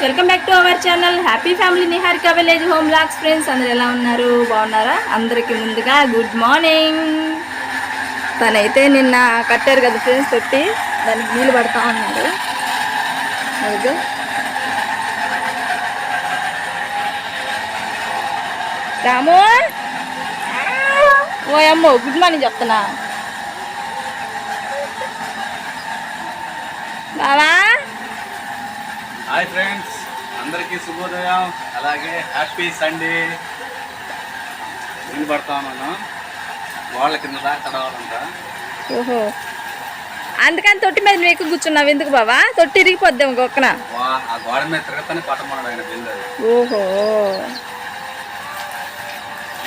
Friends welcome back to our channel. Happy family Niharika village home locks friends అందరు ఎలా ఉన్నారు? బాగున్నారా? అందరికీ ముందుగా గుడ్ మార్నింగ్. తనైతే నిన్న కట్టారు కదా ఫ్రెండ్స్ తొట్టి దానికి నీళ్ళు పడతా ఉన్నారు. అదిగో. రాము? ఓ అమ్మో గుడ్ మార్నింగ్ చెప్తున్నా. బావా? హాయ్ ఫ్రెండ్స్ అందరికీ శుభోదయం అలాగే హ్యాపీ సండే. నేను ఉన్నాను? వాళ్ళ కింద దాకా చదవాలంట ఓహో. అందుకని తొట్టి మీద ఎక్కువ కూర్చున్నావు. ఎందుకు బావా? తొట్టి ఇరిగిపోద్దాం ఇంకొకన వా- ఆ గోడ మీద తిరగతానే పట్టమన్నాడు ఆయన ఓహో.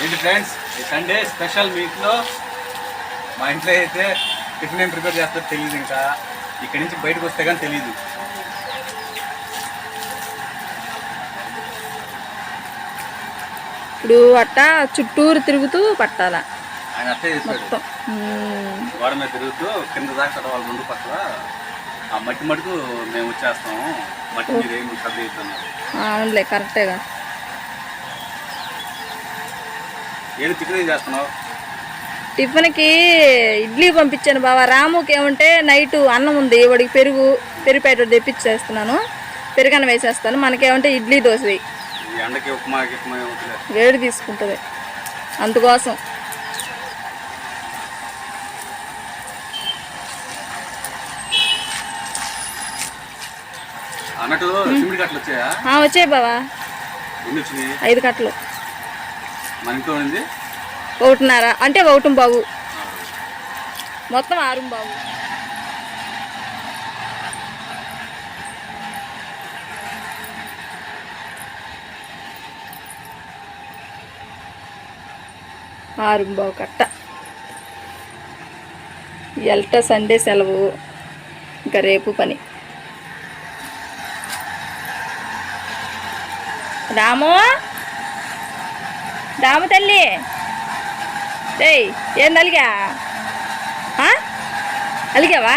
ఏంటి ఫ్రెండ్స్ ఈ సండే స్పెషల్ మీట్లో మా ఇంట్లో అయితే టిఫిన్ ఏం ప్రిపేర్ చేస్తారో తెలియదు ఇంకా. ఇక్కడి నుంచి బయటకు వస్తే కానీ తెలియదు ఇప్పుడు అట్ట చుట్టూరు తిరుగుతూ పట్టాల. మొత్తం. మ్మ్. గోడ మీద తిరుగుతూ కింద దాకా చదవాలి రెండు పక్కల ఆ మట్టి మటుకు మేము వచ్చేస్తాము మట్టి మీద ఏమి శ్రద్ధ చేస్తున్నారు? ఆ, అవునులే కరెక్టేగా ఏది టిఫిన్ చేస్తున్నావు? టిఫిన్కి ఇడ్లీ పంపించాను బావా. రాముకి ఏమంటే నైట్ అన్నం ఉంది వాడికి పెరుగు పెరుగు ప్యాకెట్ తెప్పించేస్తున్నాను. పెరుగు అన్నం వేసేస్తాను. మనకేమంటే ఇడ్లీ దోశ. వేడి తీసుకుంటుంది. అందుకోసం. వచ్చాయా? బావా. ఐదు కట్టలు. ఒకటిన్నర. అంటే ఒకటి బాగు మొత్తం ఆరు బాగు ఆరుంబావు కట్ట ఎల్ట సండే సెలవు. ఇంకా రేపు పని. రాము? రాము తల్లి? ఏయ్ ఏంది అలిగా అలిగావా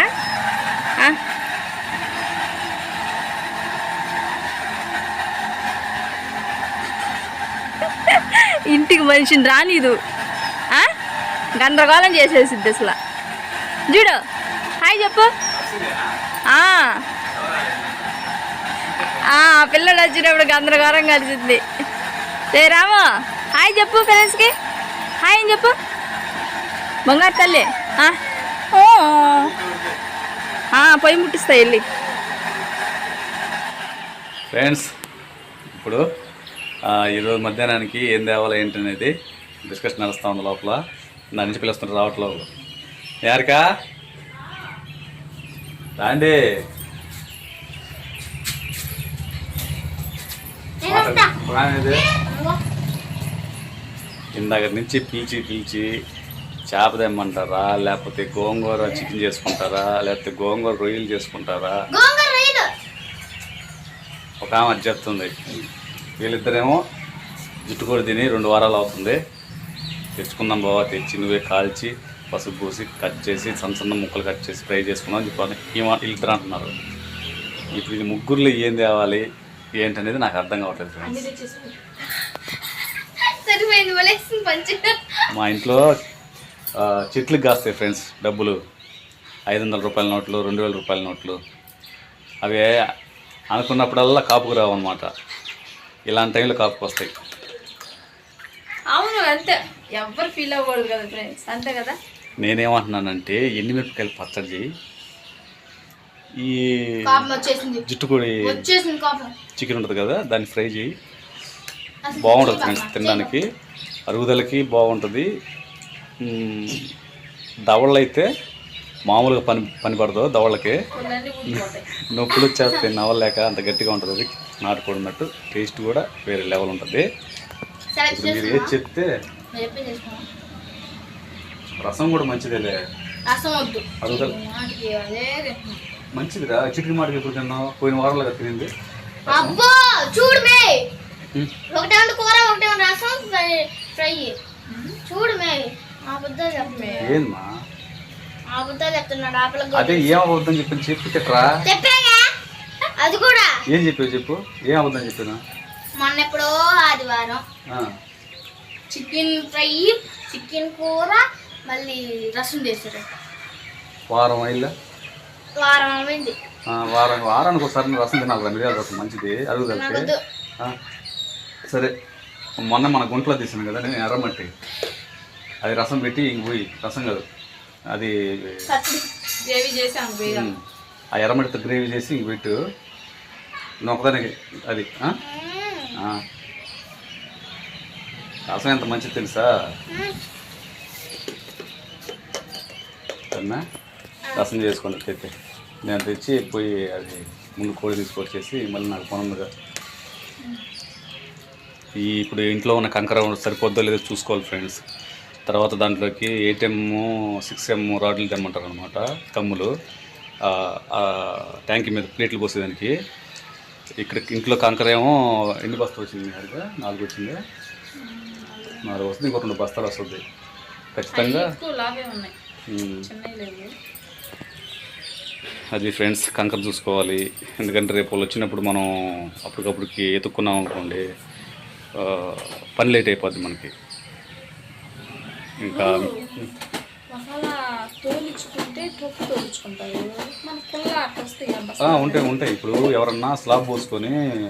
ఇంటికి మనిషిని రానిదు. గందరగోళం చేసేసిద్ది అసలు. చూడు హాయ్ చెప్పు. పిల్లడు వచ్చినప్పుడు గందరగోళం కలిసింది. రే రాము హాయ్ చెప్పు ఫ్రెండ్స్కి హాయ్ అని చెప్పు. బంగారు తల్లి పొయ్యి ముట్టిస్తాయి వెళ్ళి. ఫ్రెండ్స్ ఇప్పుడు ఈరోజు మధ్యాహ్నానికి ఏం తేవాలి ఏంటి అనేది డిస్కషన్ నడుస్తూ ఉంది లోపల. నా నుంచి పిలుస్తుంటారు రావట్లేదు. యారికా? రాండి. ఇందాక నుంచి పీల్చి పీల్చి చేప తెమ్మంటారా లేకపోతే గోంగూర చికెన్ చేసుకుంటారా లేకపోతే గోంగూర రొయ్యలు చేసుకుంటారా? ఒక ఆమె చెప్తుంది వీళ్ళిద్దరేమో జుట్టు కూడా తిని రెండు వారాలు అవుతుంది. తెచ్చుకుందాం బావా తెచ్చి నువ్వే కాల్చి పసుపు పూసి కట్ చేసి సన్న సన్న ముక్కలు కట్ చేసి ఫ్రై చేసుకుందాం అని చెప్పాలి ఈ మాట వీళ్ళిద్దరు అంటున్నారు. ఇప్పుడు ఇది ముగ్గురులో ఏం తేవాలి ఏంటనేది నాకు అర్థం కావట్లేదు ఫ్రెండ్స్ మా ఇంట్లో చెట్లకు కాస్తాయి ఫ్రెండ్స్ డబ్బులు. ఐదు వందల రూపాయల నోట్లు రెండు వేల రూపాయల నోట్లు. అవి అనుకున్నప్పుడల్లా కాపుకు రావు అనమాట ఇలాంటి టైంలో కాపుకు వస్తాయి అంతే. ఎవరు ఫీల్ అవ్వకూడదు కదా ఫ్రెండ్స్ అంతే కదా? నేనేమంటున్నానంటే ఎండుమిరపకాయలు పచ్చడి చేయి. ఈ కోపం వచ్చేసింది. జుట్టుకోడి వచ్చేసింది కోపం చికెన్ ఉంటుంది కదా దాన్ని ఫ్రై చేయి. బాగుంటుంది ఫ్రెండ్స్ తినడానికి. అరుగుదలకి బాగుంటుంది. దవళ్ళు అయితే మామూలుగా పని పని పడదు దవళ్ళకి నొప్పులు వచ్చేస్తాయి నవ్వలేక అంత గట్టిగా ఉంటుంది అది. నాటుకోడి ఉన్నట్టు టేస్ట్ కూడా వేరే లెవెల్ ఉంటుంది. మీరు ఏది చెప్తే రసం కూడా మంచిదేలే. రసం వద్దు. మంచిదిరా. చికెన్ మాటకి ఎప్పుడు తిన్నావు? పోయిన వారంలో తినింది. అబ్బో చూడు మే. ఒకటేమంటే కూర ఒకటేమంటే రసం ఫ్రై చూడు మే. అబద్ధాలు చెప్తున్నాడు అబద్ధాలు అదే ఏమవుతుందని చెప్పి చెప్పి చెప్పాగా? అది కూడా. ఏం చెప్పావు చెప్పు? ఏం అవుతుందని చెప్పాను? మొన్న ఎప్పుడో ఆదివారం. చికెన్ ఫ్రై చికెన్ కూర మళ్ళీ రసం చేశారు. వారం అయిల్లా వారం అయింది. వారం వారానికి ఒకసారి రసం తినాలి మిరియాల రసం మంచిది నాకొద్దు సరే మొన్న మన గుంట్లో తీసాను కదా నేను ఎర్రమట్టి. అది రసం పెట్టి ఇంక పోయి రసం కాదు అది ఆ ఎర్రమట్టితో గ్రేవీ చేసి ఇంక పెట్టు. నొక్కదానికి అది. రసం ఎంత మంచిది తెలుసా? మ్మ్. రసం చేసుకోండి నేను తెచ్చి పోయి అది ముందు కోడి తీసుకొచ్చేసి మళ్ళీ నాకు పని ఈ ఇప్పుడు ఇంట్లో ఉన్న కంకర సరిపోద్దో లేదో చూసుకోవాలి ఫ్రెండ్స్. తర్వాత దాంట్లోకి ఏటీఎమ్ సిక్స్ ఎమ్ రాడ్లు తెమ్మంటారు అనమాట కమ్ములు. ఆ, ట్యాంక్ మీద ప్లేట్లు పోసేదానికి. ఇక్కడ ఇంట్లో కంకర ఏమో ఎన్ని బస్తాలు వచ్చింది అడిగా నాలుగు వచ్చింది? నాలుగు వస్తుంది ఇంకో రెండు బస్తాలు వస్తుంది. ఖచ్చితంగా. అది ఫ్రెండ్స్ కంకర చూసుకోవాలి. ఎందుకంటే రేపు వాళ్ళు వచ్చినప్పుడు మనం అప్పటికప్పుడుకి ఎత్తుక్కున్నాం అనుకోండి పని లేట్ అయిపోద్ది మనకి. ఇంకా. ఉంటాయి ఉంటాయి. ఇప్పుడు ఎవరన్నా స్లాబ్ పోసుకొని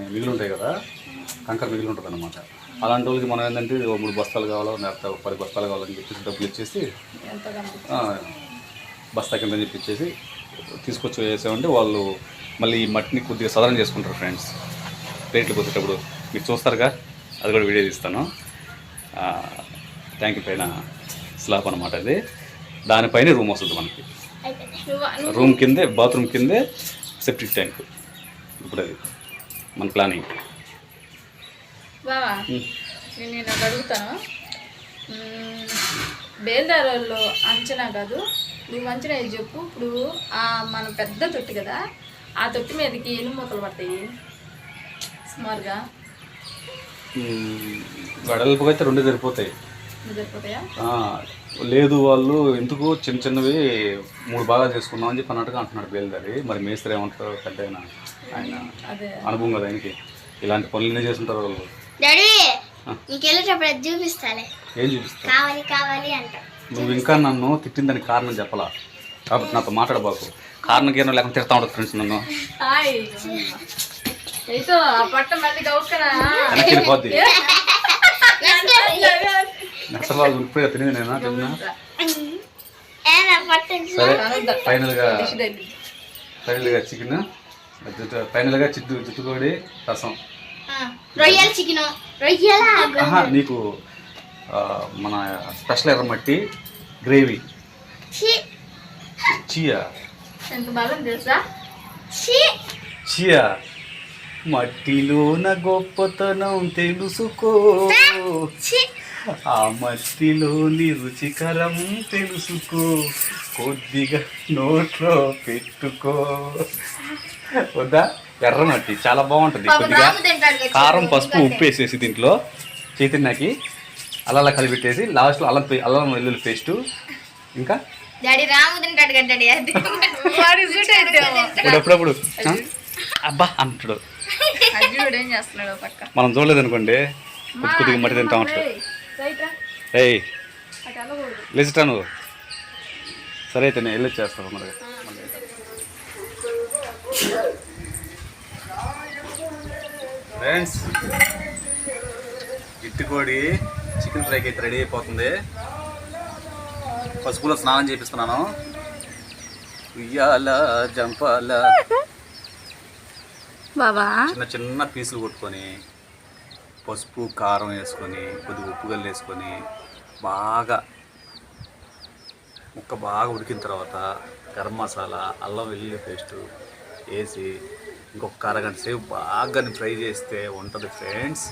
మిగిలి ఉంటాయి కదా కంకర మిగిలి ఉంటుంది అనమాట అలాంటి వాళ్ళకి మనం ఏంటంటే ఓ మూడు బస్తాలు కావాలో లేకపోతే ఒక పది బస్తాలు కావాలని చెప్పేసి డబ్బులు ఇచ్చేసి బస్తా కింద చెప్పి ఇచ్చేసి తీసుకొచ్చి వేసామంటే వాళ్ళు మళ్ళీ ఈ మట్టిని కొద్దిగా సదరం చేసుకుంటారు ఫ్రెండ్స్ ప్లేట్లు కొద్దిటప్పుడు మీరు చూస్తారుగా? అది కూడా వీడియో తీస్తాను. ట్యాంక్ పైన స్లాబ్ అనమాట అది. దానిపైన రూమ్ వస్తుంది మనకి. రూమ్ కిందే బాత్రూమ్ కిందే సెప్టిక్ ట్యాంక్ ఇప్పుడు అది మన ప్లానింగ్ బావా? నేను అడుగుతాను. బేల్దార్ వాళ్ళు అంచనా కాదు. నువ్వు అంచనా ఇది చెప్పు. ఇప్పుడు ఆ మన పెద్ద తొట్టి కదా ఆ తొట్టి మీదకి ఎన్ని మూతలు పడతాయి? సుమారుగా. వెడల్పుగా అయితే రెండు సరిపోతాయి. లేదు వాళ్ళు ఎందుకు చిన్న చిన్నవి మూడు భాగాలు చేసుకుందాం అని చెప్పి అన్నట్టుగా అంటున్నాడు బయలుదేరి మరి మేస్త్రి ఏమంటారు పెద్ద ఆయన? అనుభవం కదా ఆయనకి. ఇలాంటి పనులు చేస్తుంటారు వాళ్ళు? డాడీ నీకు వెళ్ళేటప్పుడు అది చూపిస్తాలే. ఏం చూపిస్తారు కావాలి కావాలి అంట నువ్వు ఇంకా నన్ను తిట్టిందని కారణం చెప్పలా? కాబట్టి నాతో మాట్లాడబాకు. కారణం ఏమో లేకుండా తిడతా ఉంటుంది ఫ్రెండ్స్ నన్ను. వెనక్కి వెళ్ళిపోద్ది. నెక్స్ట్ వాళ్ళు ఇప్పుడే తినేది నేను తిన్నా సరే ఫైనల్గా ఫైనల్గా చికెన్ ఫైనల్గా చిట్టు చిట్టుకోడి రసం. రొయ్యల చికెన్. రొయ్యల ఆహా, నీకు మన స్పెషల్ ఎర్రమట్టి గ్రేవీ. చియా. చియా. మట్టిలోన గొప్పతనం తెలుసుకో. ఆ మట్టిలోని రుచికరం తెలుసుకో. కొద్దిగా నోట్లో పెట్టుకో. వద్దా? ఎర్రమట్టి చాలా బాగుంటుంది. కొద్దిగా కారం పసుపు ఉప్పు వేసేసి దీంట్లో చైతన్యకి అలా అలా కలిపెట్టేసి లాస్ట్లో అల్లం అల్లం వెల్లుల్లి పేస్టు. ఇంకా? ఎప్పుడప్పుడు? అబ్బా అంటాడు. అర్జునుడు ఏం చేస్తున్నాడు ఓ పక్క. మనం చూడలేదు అనుకోండి కొద్ది కొద్దిగా మట్టి తింటా రా. ఏయ్ లేచిటా నువ్వు. సరే అయితే నేను వెళ్ళి చేస్తాను మరి ఫ్రెండ్స్ ఇట్టుకోడి చికెన్ ఫ్రైకి అయితే రెడీ అయిపోతుంది. పసుపులో స్నానం చేపిస్తున్నాను. ఉయ్యాల జంపాల. బాబా చిన్న చిన్న పీసులు కొట్టుకొని పసుపు కారం వేసుకొని కొద్దిగా ఉప్పు గల్లు వేసుకొని బాగా ముక్క బాగా ఉడికిన తర్వాత గరం మసాలా అల్లం వెల్లుల్లి పేస్ట్ వేసి ఇంకొక అరగంట సేపు బాగా ఫ్రై చేస్తే ఉంటుంది ఫ్రెండ్స్.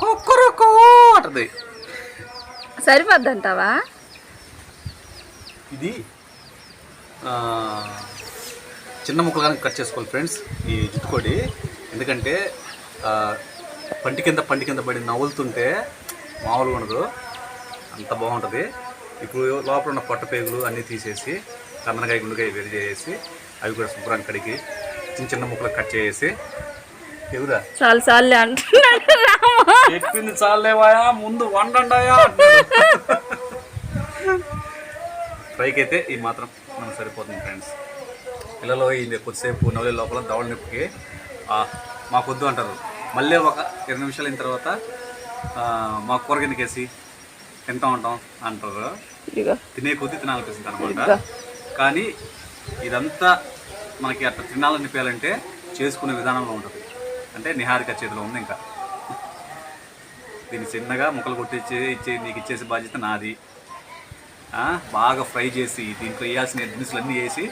కుక్కరుకో అంటది. సరిపోద్దంటావా? ఇది ఆ, చిన్న ముక్కలుగా కట్ చేసుకోవాలి ఫ్రెండ్స్ ఈ జుట్టుకోడి. ఎందుకంటే పంటి కింద పంటి కింద పడి నవ్వులుతుంటే మామూలుగా ఉండదు. అంత బాగుంటుంది. ఇప్పుడు లోపల ఉన్న పొట్ట పేగులు అన్నీ తీసేసి కందనకాయ గుండెకాయ వేడి చేసి అవి కూడా శుభ్రాన్ని కడిగి చిన్న చిన్న ముక్కలు కట్ చేసి. ఎవరా చాలు చాలు అంటున్నాడు చెప్పింది చాలేవాయా ముందు వండండాయా ఫ్రైకి అయితే ఈ మాత్రం మనకు సరిపోతుంది ఫ్రెండ్స్ పిల్లలు ఇది కొద్దిసేపు నవ్వుల లోపల దవడ నొప్పికి మాకొద్దు అంటారు. మళ్ళీ ఒక ఇరవై నిమిషాలు అయిన తర్వాత మా కూర కిందకేసి తింటా ఉంటాం అంటారు. తినే కొద్దీ తినాలనిపిస్తుంది అనమాట. కానీ ఇదంతా మనకి అట్లా తినాలనిపించాలంటే చేసుకునే విధానంలో ఉంటుంది. అంటే నిహారిక చేతిలో ఉంది ఇంకా. దీన్ని చిన్నగా ముక్కలు కొట్టించి ఇచ్చే నీకు ఇచ్చేసి బాధ్యత నాది. బాగా ఫ్రై చేసి దీంట్లో వేయాల్సిన దినుసులు అన్నీ వేసి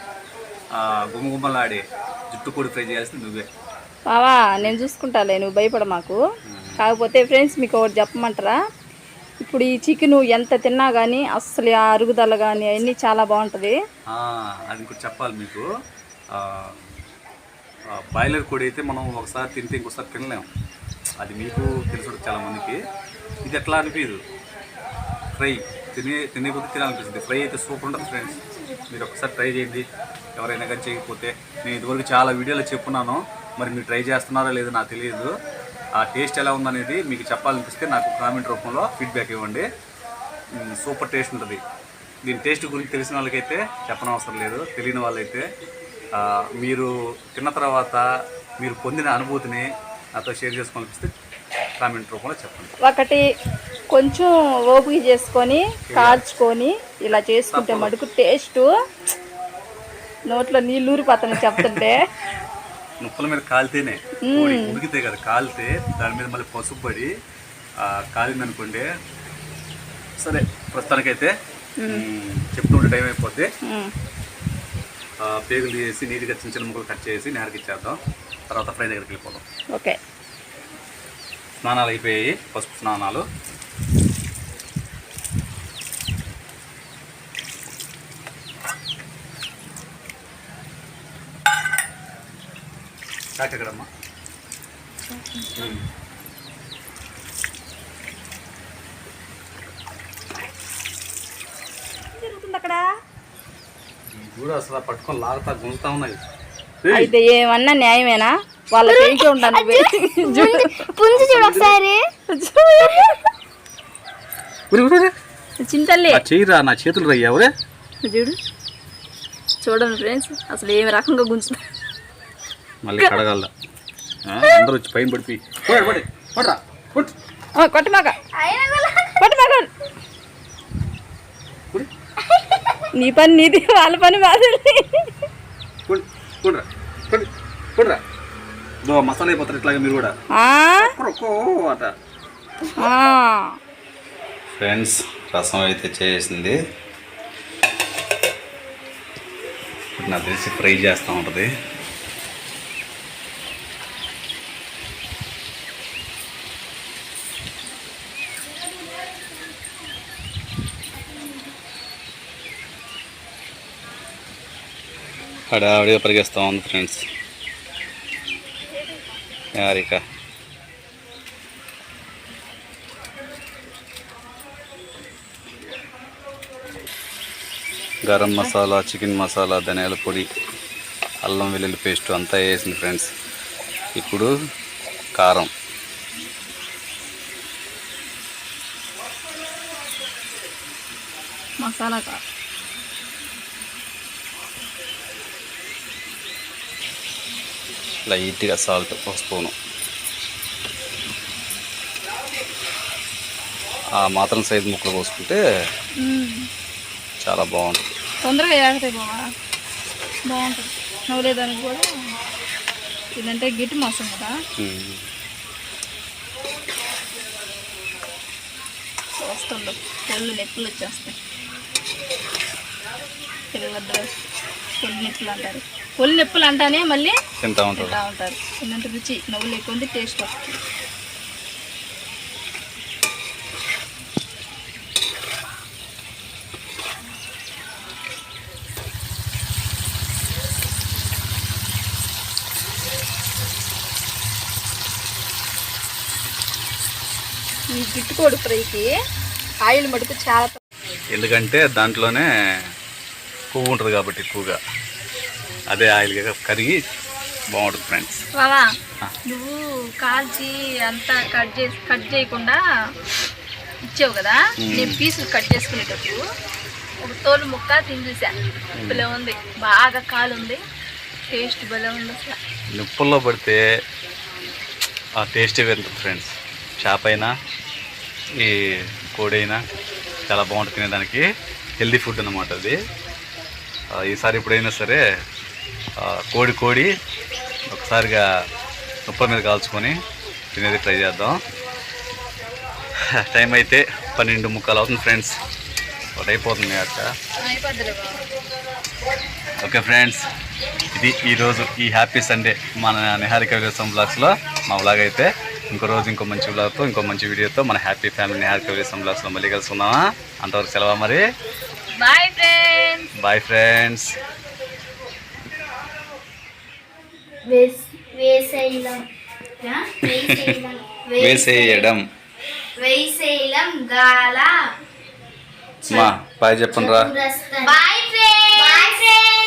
గుమ్మగుమ్మలాడే జుట్టు పొడి ఫ్రై చేయాల్సింది నువ్వే. బావా నేను చూసుకుంటాలే నువ్వు భయపడ మాకు. కాకపోతే ఫ్రెండ్స్ మీకు ఒకటి చెప్పమంటారా? ఇప్పుడు ఈ చికెన్ ఎంత తిన్నా కానీ అస్సలు ఆ అరుగుదల కానీ అవన్నీ చాలా బాగుంటుంది. అది ఇంకోటి చెప్పాలి మీకు. బాయిలర్ కోడి అయితే మనం ఒకసారి తింటే ఇంకోసారి తినలేం. అది మీకు తెలుసు చాలా మందికి ఇది ఎట్లా అనిపించదు ఫ్రై. తినే తినే కొద్ది తినాలనిపిస్తుంది. ఫ్రై అయితే సూపర్ ఉంటుంది ఫ్రెండ్స్. మీరు ఒకసారి ట్రై చేయండి. ఎవరైనా కానీ చేయకపోతే నేను ఇదివరకు చాలా వీడియోలో చెప్పున్నాను. మరి మీరు ట్రై చేస్తున్నారో లేదో నాకు తెలియదు. ఆ టేస్ట్ ఎలా ఉందనేది మీకు చెప్పాలనిపిస్తే నాకు కామెంట్ రూపంలో ఫీడ్బ్యాక్ ఇవ్వండి. సూపర్ టేస్ట్ ఉంటుంది. దీని టేస్ట్ గురించి తెలిసిన వాళ్ళకైతే చెప్పనవసరం లేదు. తెలియని వాళ్ళైతే మీరు తిన్న తర్వాత మీరు పొందిన అనుభూతిని నాతో షేర్ చేసుకోవాలనిపిస్తే కామెంట్ రూపంలో చెప్పండి. ఒకటి కొంచెం ఓపిక చేసుకొని కాల్చుకొని ఇలా చేసుకుంటే మటుకు టేస్ట్. నోట్లో నీళ్ళు ఊరిపోతాను చెప్తుంటే. ముక్కల మీద కాలితేనే. ఉడికితే కదా కాలితే దాని మీద మళ్ళీ పసుపు పడి కాలిందనుకోండి సరే ప్రస్తుతానికైతే చెప్తుంటే టైం అయిపోతే పేగులు చేసి నీట్గా చిన్న చిన్న ముక్కలు కట్ చేసి నేరకి ఇచ్చేద్దాం. తర్వాత ఫ్రై దగ్గరికి వెళ్ళిపోదాం. ఓకే. స్నానాలు అయిపోయాయి. పసుపు స్నానాలు. చాక్ కూడా అసలు పట్టుకొని లాగుతా గుంజుతా ఉన్నాయి. అయితే ఏమన్నా న్యాయమేనా? వాళ్ళ చేయికి ఉంటాను పుంజు చూడు. ఒకసారి. చింతల్లి. ఆ చెయ్యిరా నా చేతులు రయ్యా ఒరే చూడు. చూడండి ఫ్రెండ్స్ అసలు ఏమి రకంగా గుంజుతా. మళ్ళీ కడగల అందరూ వచ్చి పైన పడిపోయి. పడి పడి పడరా పట్టు కొట్టమాక కొట్టమాక నీ పని నీది వాళ్ళ పని మాది కుడి కుడిరా కుడి కుడిరా. దో మసాలా అయిపోతారు ఇట్లాగా మీరు కూడా. ఆ? కొరకో అట ఆ. ఫ్రెండ్స్ రసం అయితే చేసింది. నాకు తెలిసి ఫ్రై చేస్తూ ఉంటుంది. హడావిడిగా పరిగెస్తూ ఉంది ఫ్రెండ్స్ యారిక. గరం మసాలా చికెన్ మసాలా ధనియాల పొడి అల్లం వెల్లుల్లి పేస్ట్ అంతా వేసింది ఫ్రెండ్స్ ఇప్పుడు కారం. మసాలా కారం. లైట్గా సాల్ట్ ఒక స్పూను. ఆ మాత్రం సైజు ముక్కలు పోసుకుంటే చాలా బాగుంటుంది. తొందరగా బావా. బాగుంటుంది. నవ్వులేదానికి కూడా ఇదంటే గిట్టి మాసం కదా. వస్తుండవు ఒళ్ళు నొప్పులు వచ్చేస్తాయి. పిల్లలిద్దరు ఒళ్ళు నొప్పులు అంటారు. ఒళ్ళు నొప్పులు అంటానే మళ్ళీ తింటా ఉంటారు. తింటా ఉంటారు. ఏంటంటే రుచి నవ్వులు ఎక్కువ ఉంది టేస్ట్ వస్తుంది. ఈ గిట్టుకోడు ఫ్రైకి ఆయిల్ మటుకు చాలా. ఎందుకంటే దాంట్లోనే కొవ్వు ఉంటుంది కాబట్టి ఎక్కువగా. అదే ఆయిల్గా కరిగి బాగుంటుంది ఫ్రెండ్స్. బావా. నువ్వు కాల్చి అంతా కట్ చేసి కట్ చేయకుండా ఇచ్చావు కదా. నేను పీసులు కట్ చేసుకునేటప్పుడు ఒక తోలు ముక్క తిని చూసా భలే ఉంది. బాగా కాలు ఉంది. టేస్ట్ భలే ఉంది అసలు. నిప్పుల్లో పడితే ఆ టేస్టే వేరుంటుంది ఫ్రెండ్స్. చేప అయినా ఈ కోడి అయినా చాలా బాగుంటుంది తినేదానికి. హెల్దీ ఫుడ్ అన్నమాట అది. ఈసారి ఎప్పుడైనా సరే కోడి కోడి ఒకసారిగా ఉప్ప మీద కాల్చుకొని తినేది ట్రై చేద్దాం. టైం అయితే పన్నెండు ముక్కలు అవుతుంది ఫ్రెండ్స్. ఒకటి అయిపోతుంది అక్క. ఓకే ఫ్రెండ్స్ ఇది ఈరోజు ఈ హ్యాపీ సండే మన నిహారిక విలేసం బ్లాగ్స్లో మా బ్లాగ్ అయితే. ఇంకో రోజు ఇంకో మంచి బ్లాగ్తో ఇంకో మంచి వీడియోతో మన హ్యాపీ ఫ్యామిలీ నిహారిక విలేసం బ్లాగ్స్లో మళ్ళీ కలుసుకుందామా? అంతవరకు సెలవు మరి? Bye friends. Bye friends. వేసేయడం. వేసేయడం గాల. మా బాయ్ చెప్పండి రా బాయ్ ఫ్రెండ్స్